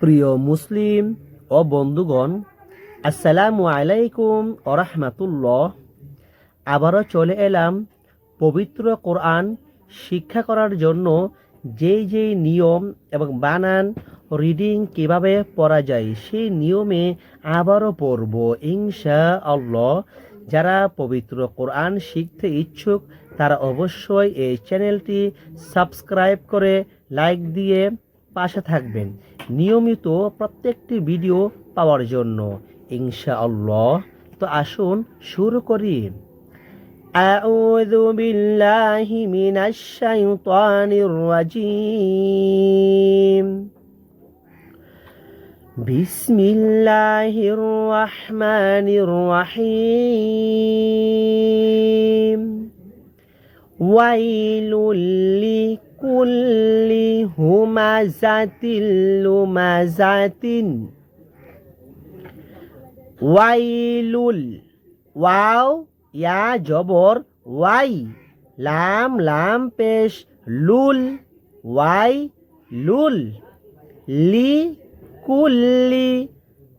প্রিয় মুসলিম ও বন্ধুগণ, আসসালামু আলাইকুম ওরহমাতুল্লাহ আবারও চলে এলাম পবিত্র কোরআন শিক্ষা করার জন্য যেই যেই নিয়ম এবং বানান, রিডিং কীভাবে পড়া যায় সেই নিয়মে আবারও পড়ব ইনশা আল্লাহ যারা পবিত্র কোরআন শিখতে ইচ্ছুক, তারা অবশ্যই এই চ্যানেলটি সাবস্ক্রাইব করে লাইক দিয়ে পাশে থাকবেন। নিয়মিত প্রত্যেকটি ভিডিও পাওয়ার জন্য ইনশাআল্লাহ তো আসুন শুরু করি أعوذ بالله من الشيطان الرجيم بسم الله الرحمن الرحيم ويل কুল্লি হুমাজাতিল লুমাজাতিন ওয়াইলুল ওয়াও ইয়া জবর ওয়াই লাম লাম পেশ লুল ওয়াই লুল লি কুল্লি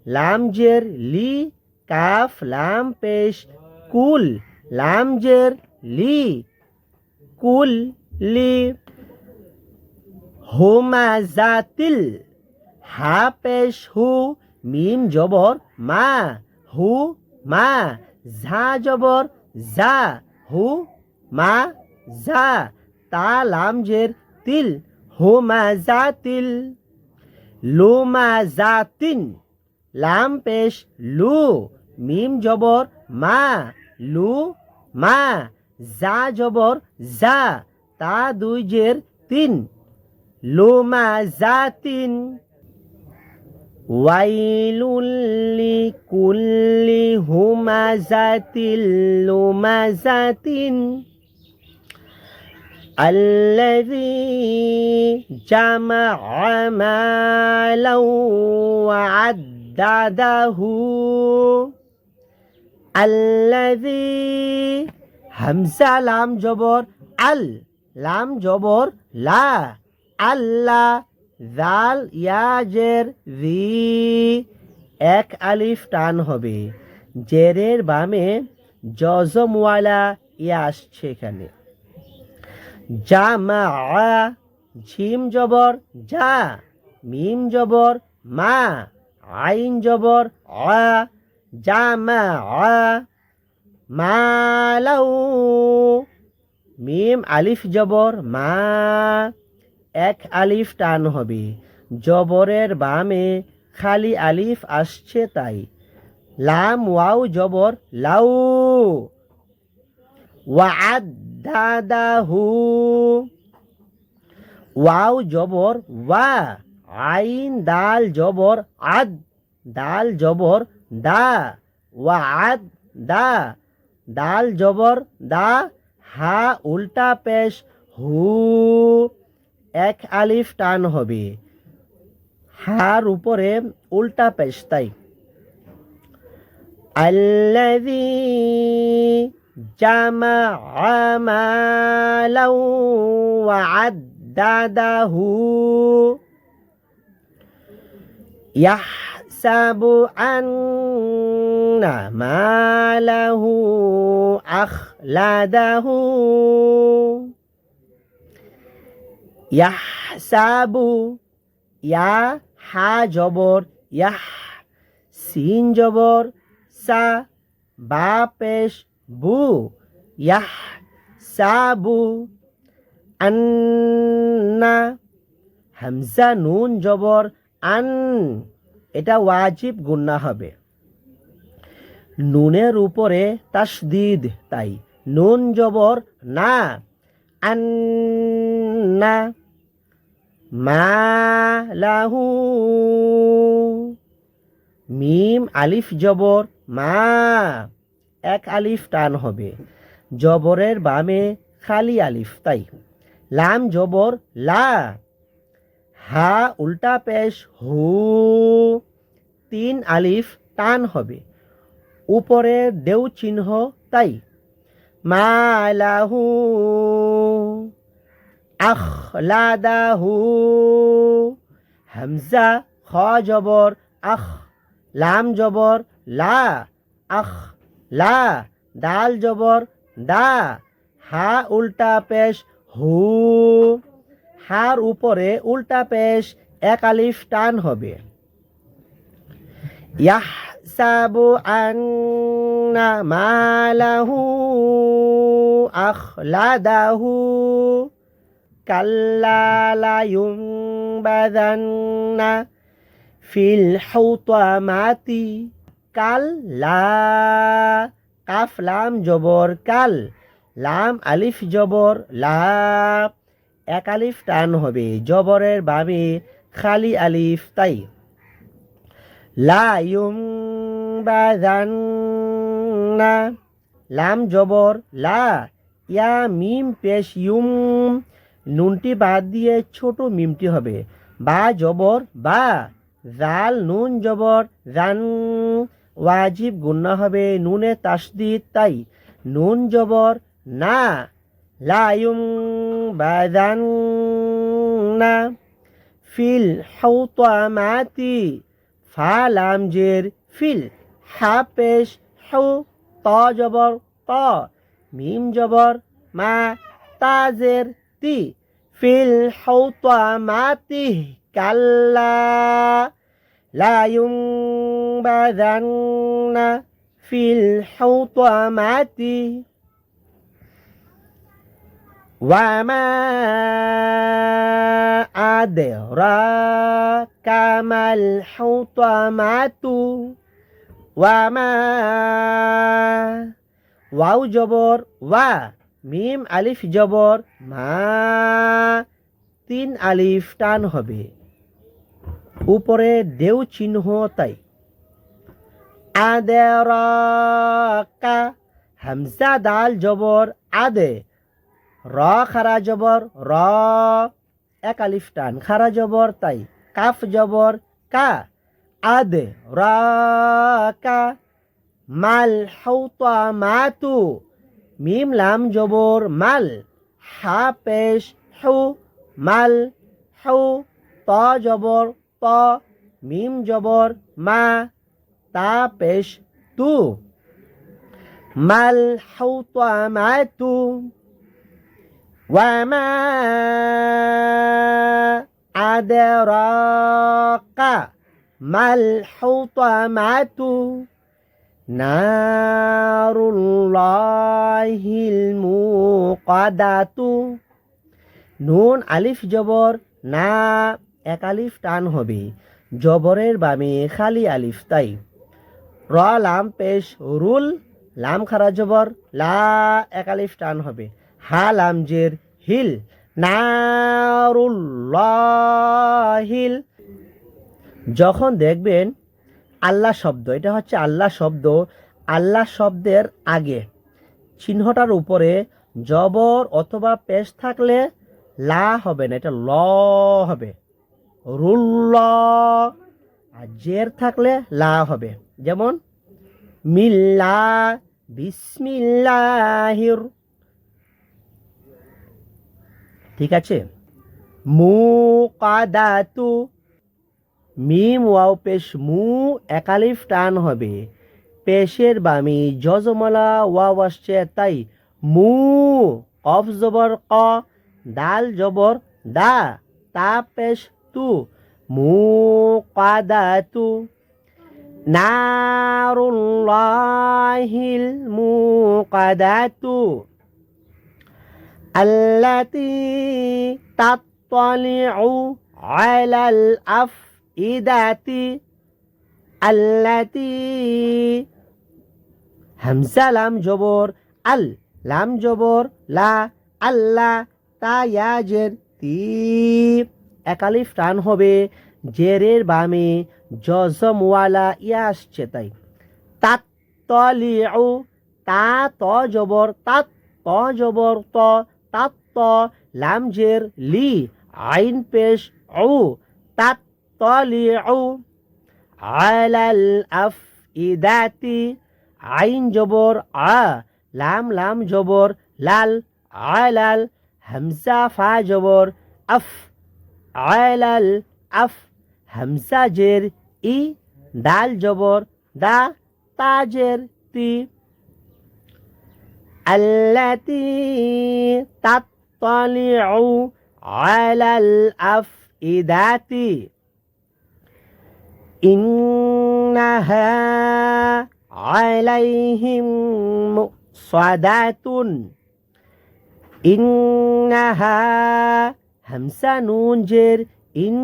লামজের লি কাফ লাম পেশ কুল লামজের লি কুল লি হোমাজাতিল হা পেশ হু মিম জবর মা, হু মা, ঝা জবর যা হু মা যা তা লাম জের তিল হু মা যা তিল লু মা যা তিন লাম পেশ লু, মিম জবর মা, লু মা যা জবর যা তা দুই জের তিন। লু মা যা তিন ويل لكل همزة لمزة الذي جمع مالا وعدده الذي همزة لام جبر ال لام جبر لا আল্লাহ জাল ইয়াজের জি। এক আলিফ টান হবে। জেরের বামে জজমওয়ালা ইয়া আসছে এখানে। জামা ঝিম জবর যা মিম জবর মা, আইন জবর আ, জামা আ, মালাউ, মিম আলিফ জবর মা। এক আলিফ টান হবে। জবরের বামে খালি আলিফ আসছে তাই। লাম, ওয়াও, জবর, লাউ। ওয়াদাহু ওয়াও, জবর, ওয়া। আইন, দাল, জবর, আদ। দাল, জবর, দা। ওয়া আদ দা দাল, জবর, দা। হা, উল্টা পেশ, হু। এক আলিফ টান হবে। হার উপরে উল্টা পেশ, তাই। আল্লাযী জামাআ মালাউ ওয়া আদাদাহু ইয়াহসাবু আন্না মালাহু আখলাদাহু। ইয়াহ সাবু ইয়া হা জবর, ইয়াহ সিন জবর, সা বা পেশ বু, ইয়াহ সাবু। আন্না হামজা নুন জবর, আন এটা ওয়াজিব গুন্না হবে। নুনের উপরে তাসদিদ তাই, নুন জবর না। আন্না মালাহু মিম আলিফ জবর মা এক আলিফ টান হবে। জবরের বামে খালি আলিফ তাই। লাম জবর লা। হা উল্টা পেশ হু। তিন আলিফ টান হবে। উপরে দেউ চিহ্ন তাই। মালাহু আখলাদাহু। হামজা, খ জবর, আখ। লাম জবর, লা, আখ। লা, দাল জবর, দা। হা, উল্টা পেশ, হু। হার উপরে উল্টা পেশ, এক আলিফ টান হবে। ইয়াহসাবু আন্না মালাহু আখলাদাহু কাল্লা লা ইউনবাযান্না ফিল হুতামাতি কাল্লা কাফ লাম জবর কাল লাম আলিফ জবর লা এক আলিফ টান হবে। জবরের বাবে খালি আলিফ তাই। লা ইউমবাযান্না লাম জবর, লা, ইয়া, মিম, পেশ, ইউম। নুনটি বাদ দিয়ে ছোট মিমটি হবে। বা জবর, বা, জাল, নুন জবর, জান। ওয়াজিব গুন্না হবে নুনে তাসদিদ তাই। নুন জবর, না লায়ুম বাদান না ফিল হাউতামাতি, ফা, লাম, জের, ফিল। হা পেশ হু ত জবর ত মিম জবর মা তাজের তি ফিল হাউতামাতি কাল্লা لا ينبذن في الحطمة وما أدراك ما الحطمة ওয়ামা ওয়াউ জবর, ওয়া, মিম আলিফ জবর, মা, তিন আলিফ টান হবে। উপরে দেউ চিহ্ন তাই। আদেরাকা, হামজা দাল জবর, আদে, র খারা জবর, র, এক আলিফ টান। খারা জবর তাই। কাফ জবর, কা আদে কা মাল হাউতা মাতু মিম লাম জবর মাল হা পেশ হু মাল হু ত জবর ত মিম জবর মা তা পেশ তু মাল হাউতা মাতু وما أدراك ما الحطمة نار الله الموقدة নুন আলিফ জবর না এক আলিফ টান হবে জবরের বামে খালি আলিফ তাই র লাম পেশ রুল লাম খারা জবর লা এক আলিফ টান হবে হা লাম জের হিল নারুল্লাহিল যখন দেখবেন আল্লাহ শব্দ, এটা হচ্ছে আল্লাহ শব্দ, আল্লাহ শব্দের আগে চিহ্নটার উপরে জবর অথবা পেশ থাকলে লা হবে না, এটা ল হবে রুল্ল আর জের থাকলে লা হবে, যেমন মিল্লা, বিসমিল্লাহির, ঠিক আছে? মু কাদাতু মিম ওয়াও পেশ মু একালিফ টান হবে। পেশের বামি জজমলা ওয়াও আসছে তাই মু অফ জবর ক, দাল জবর দা, তা পেশ তু, মু কাদা তু। নারুল্লাহিল মু কাদা তু। আল্লাতি তাত্তালিউ আলাল আফ ইদাতি আল্লাতি হামসা লাম জবর আল লাম জবর লা আল্লাহ তায়াজের তি একালিফ টান হবে। জেরের বামে জজমওয়ালা ইয়া আসছে তাই। তাত তলিউ তা, ত জবর তাত ত জবর, ত তাত ত লাম, জের, লি, আইন, পেশ ও তাত তালিউ আলাল আফ ইদাতি আইন জবর আ লাম লাম জবর লাল আলাল হামসা ফা জবর আফ আলাল আফ হামসা জের ই ডাল জবর দা তাজের তি আল্লাতি তাত্তালিউ আলাল আফ ইদাতি إنها عليهم مؤصدة إنها হামসা নুন জের ইন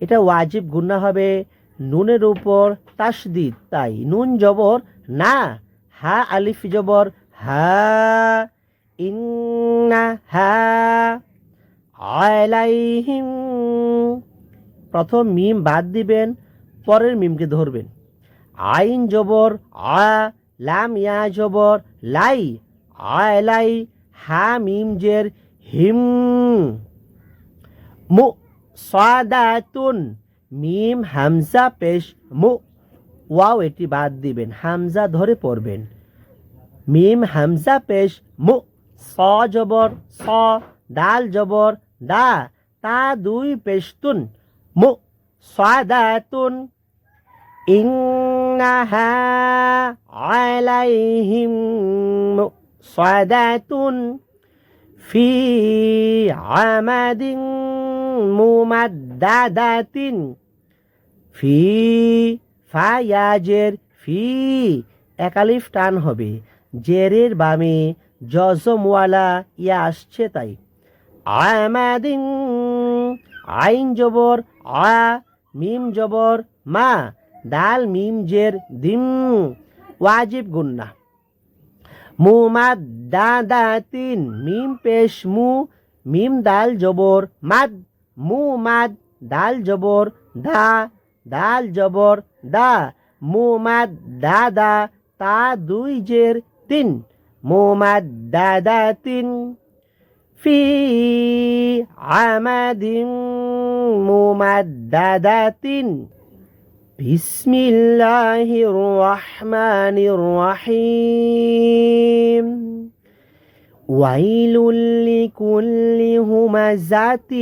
এটা ওয়াজিব গুন্না হবে নুনের উপর তাসদিদ তাই নুন জবর না হা আলিফ জবর হা ইন্না হা আলাইহিম প্রথম মিম বাদ দিবেন, পরের মিমকে ধরবেন। আইন জবর, আ, লাম, ইয়া জবর, লাই আলাই হা, মিম, জের, হিম। মু, সাদাতুন, মিম, হামজা, পেশ, মু। ওয়াও, এটি বাদ দিবেন, হামজা ধরে পড়বেন। মিম, হামজা, পেশ, মু। স জবর, স, দাল জবর, দা, তা দুই পেশতুন। মু সাদাতুন ইন্নাহা আলাইহিম সাদাতুন ফি আমাদিন মুমাদ্দাদাতিন ফি ফা ইয়াজের ফি একালিফ টান হবে। জেরের বামে জজমওয়ালা ইয়া আসছে তাই। আমাদিন আইন জবর, আ, মিম জবর, মা, দাল, মিম, জের দিম ওয়াজিব, গুন্না। মুমাদ দাদা তিন, মিম, পেশ, মু, মিম, দাল, জবর, মাদ, মু, মাদ, দাল, জবর, দা, দাল, জবর, দা, মু মাদ দাদা তা, দুই, জের, তিন, মু মাদ দাদা তিন। ফি আমাদিন মুমাদ্দাদাতিন بسم الله الرحمن الرحيم ويل لكل همزة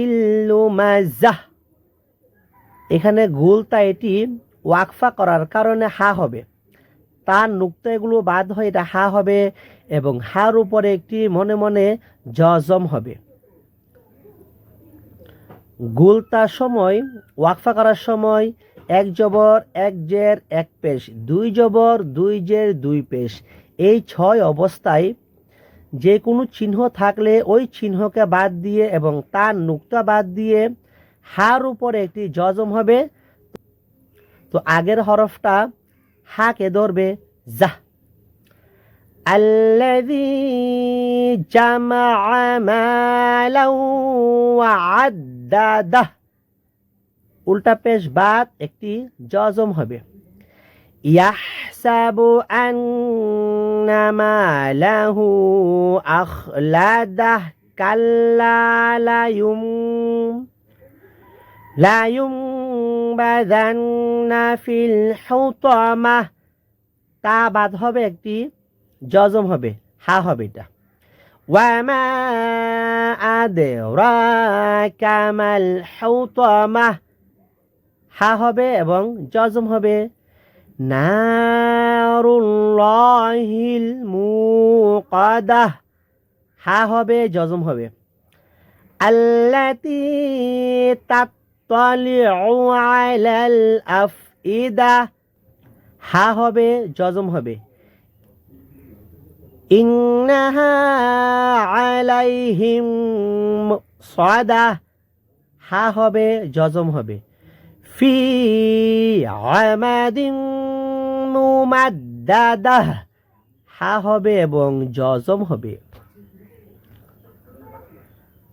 لمزة এখানে গোলতা এটি ওয়াকফা করার কারণে হা হবে তার নুক্তা এগুলো বাদ হয় এটা হা হবে এবং হার উপরে একটি মনে মনে জজম হবে। গুলতার সময়, ওয়াকফা করার সময়, এক জবর, এক জের, এক পেশ, দুই জবর, দুই জের, দুই পেশ। এই ছয় অবস্থায় যে কোনো চিহ্ন থাকলে ওই চিহ্নকে বাদ দিয়ে এবং তার নুক্তা বাদ দিয়ে হার উপরে একটি জজম হবে। তো আগের হরফটা হাকে ধরবে, জাহ। الذي جمع مالا وعدده উল্টা পেশ বাদ একটি জজম হবে ইয়াহসাবু আন্না মালাহু আখলাদাহ কাল্লা লা ইউম লা ইউমবাদান্না ফিল হুতামাহ তা বাদ হবে একটি জজম হবে, হা হবে এটা। ওয়ামা আদরাকা মাল হুতামাহ হা হবে এবং জজম হবে। নারুল্লাহিল হা হবে, জজম হবে। আল্লাতি তাত্তালিউ আলাল হা হবে, জজম হবে। ইন্নাহা আলাইহিম সাদা হা হবে, জজম হবে। ফি আমাদিন মুমাদ্দাদাহ হা হবে এবং জজম হবে।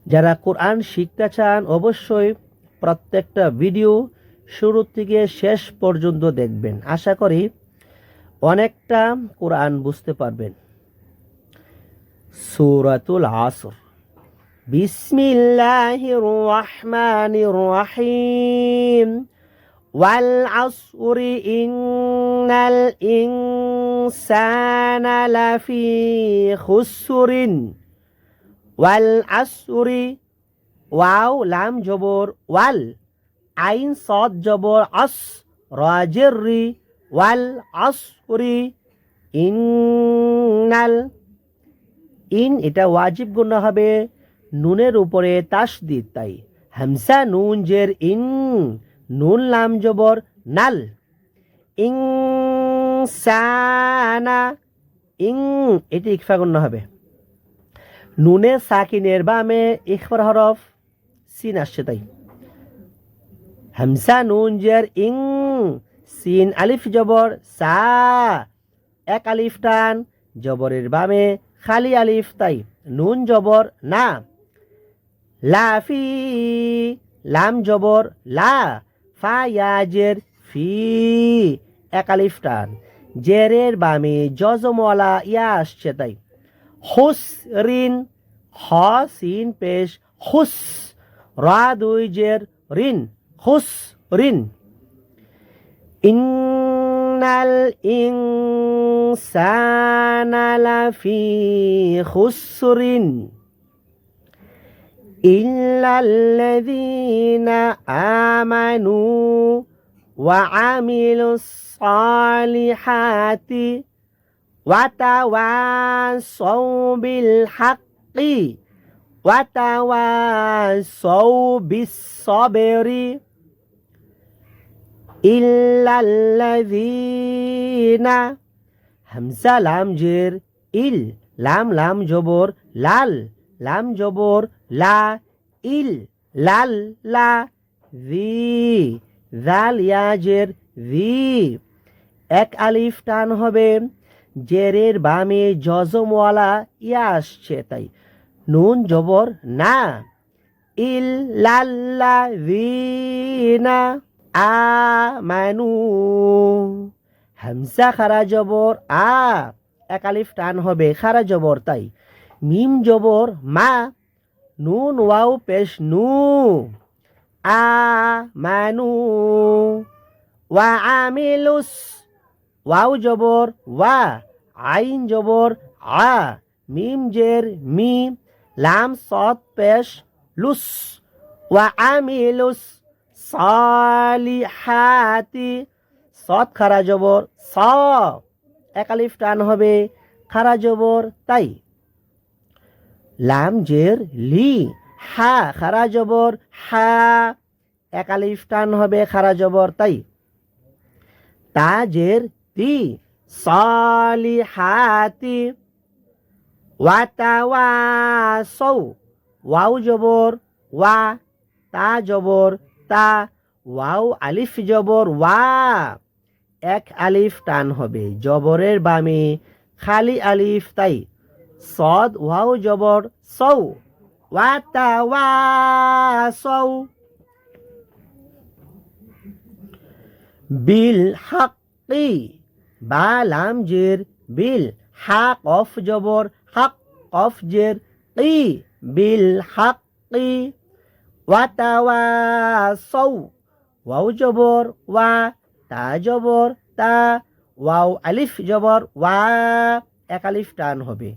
যারা কোরআন শিখতে চান, অবশ্যই প্রত্যেকটা ভিডিও শুরু থেকে শেষ পর্যন্ত দেখবেন। আশা করি অনেকটা কোরআন বুঝতে পারবেন। সুরাতুল আসর বিসমিল্লাহির রহমানির রহিম والعصر إن الإنسان لفي خسر والعصر ওয়াও লাম জবর ওয়াল আইন সদ জবর আস রাজের রি ওয়াল আসরি ইন্নাল ইন, এটা ওয়াজিব গুণ হবে। নুনের উপরে তাসদিদ, তাই। হামসা নুন, জের ইন, নুন লাম জবর, নাল। ইং সানা ইং এটি ইকফা গুণ হবে। নুনে সাকিনের বামে ইকফার হরফ, সিন আসছে, তাই। হামসা নুন, জের ইং সিন আলিফ জবর, সা, এক আলিফ টান, জবরের বামে খালি আলিফ, তাই। নুন জবর, না। লাফি লাম জবর, লা ফা ইয়াজের ফি। এক আলিফ টান। জেরের বামে জজমওয়ালা ইয়া আসছে, তাই। হুস রিন, হ সিন পেশ, হুস। রা দুই জের রিন, হুস রিন। إن الإنسان لفي خسر إلا الذين آمنوا وعملوا الصالحات وتواصوا بالحق وتواصوا بالصبر ইল্লাল্লাযীনা হামজা লাম জের, ইল, লাম লাম, জবর, লাল, লাম, জবর, লা, ইল, লাল, লা ভি জাল ইয়াজের ভি এক আলিফ টান হবে, জেরের বামে জজমওয়ালা, ইয়া আসছে তাই। নুন, জবর, না। ইল ইল্লাল্লাযীনা আমানু। হামজা খারা জবর, আ, এক আলিফ টান হবে, খারা জবর, তাই। মিম জবর, মা, নুন, ওয়াও, পেশ, নু। আ মানু ওয়া আমিলুস, ওয়াও জবর, ওয়া, আইন জবর, আ, মিম জের, মি, লাম সদ পেশ, লুস। ওয়া আমিলুস সালিহাতি, সৎ খারা জবর স একালিফ টান হবে খারা জবর, তাই। লাম জের লি, হা খারা জবর, হা একালিফ টান হবে খারা জবর, তাই। তা জের তি, সালিহাতি ওয়াতাওয়াসৌ ওয়াও জবর, ওয়া তা জবর তা ওয়াও আলিফ জবর ওয়া এক আলিফ টান হবে, জবরের বামে খালি আলিফ, তাই। সদ, ওয়াও জবর, সৌ। ওয়াতা, ওয়া, সৌ। বিল হাক্কি, বা লাম জের, বিল হাক অফ জবর, হাক অফ জের কি বিল হাক্কি। ওয়াতাওয়া সৌ ওয়াও জবর, ওয়া, তা জবর, তা, ওয়াও আলিফ জবর, ওয়া, এক আলিফ টান হবে।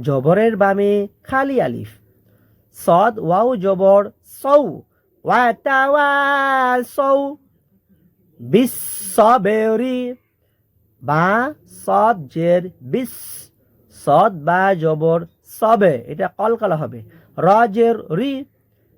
জবরের বামে খালি আলিফ। সদ, ওয়াও জবর সৌ ওয়া তা ওয়া সৌ বিশ্ববেরি বা, সদ জের বিস সদ, বা, জবর, সবে। এটা কলকালা হবে। রজের রি।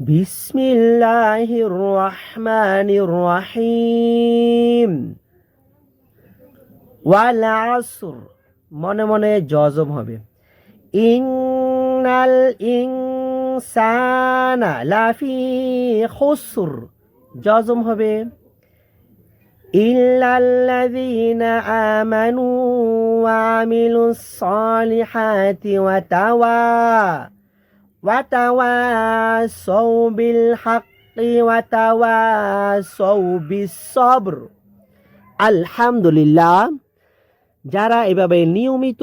بسم الله الرحمن الرحيم والعصر মনে মনে জজম হবে ইন্নাল ইনসানা লাফি খুসর জজম হবে ইল্লাল্লাযীনা আমানু ওয়া আমিলুস সালিহাতি ওয়া তাওয়া বিল হাক্কি ওয়া তাওয়াসাউ আলহামদুলিল্লাহ। যারা এভাবে নিয়মিত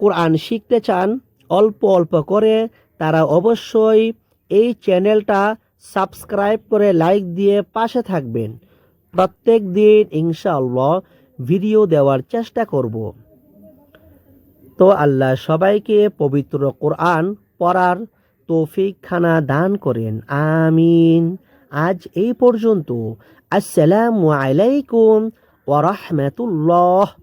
কোরআন শিখতে চান, অল্প অল্প করে, তারা অবশ্যই এই চ্যানেলটা সাবস্ক্রাইব করে লাইক দিয়ে পাশে থাকবেন। প্রত্যেক দিন ইনশাআল্লাহ ভিডিও দেওয়ার চেষ্টা করব। তো আল্লাহ সবাইকে পবিত্র কোরআন পড়ার তৌফিক খানা দান করেন। আমিন। আজ এই পর্যন্ত। আসসালামু আলাইকুম ওয়া রাহমাতুল্লাহ।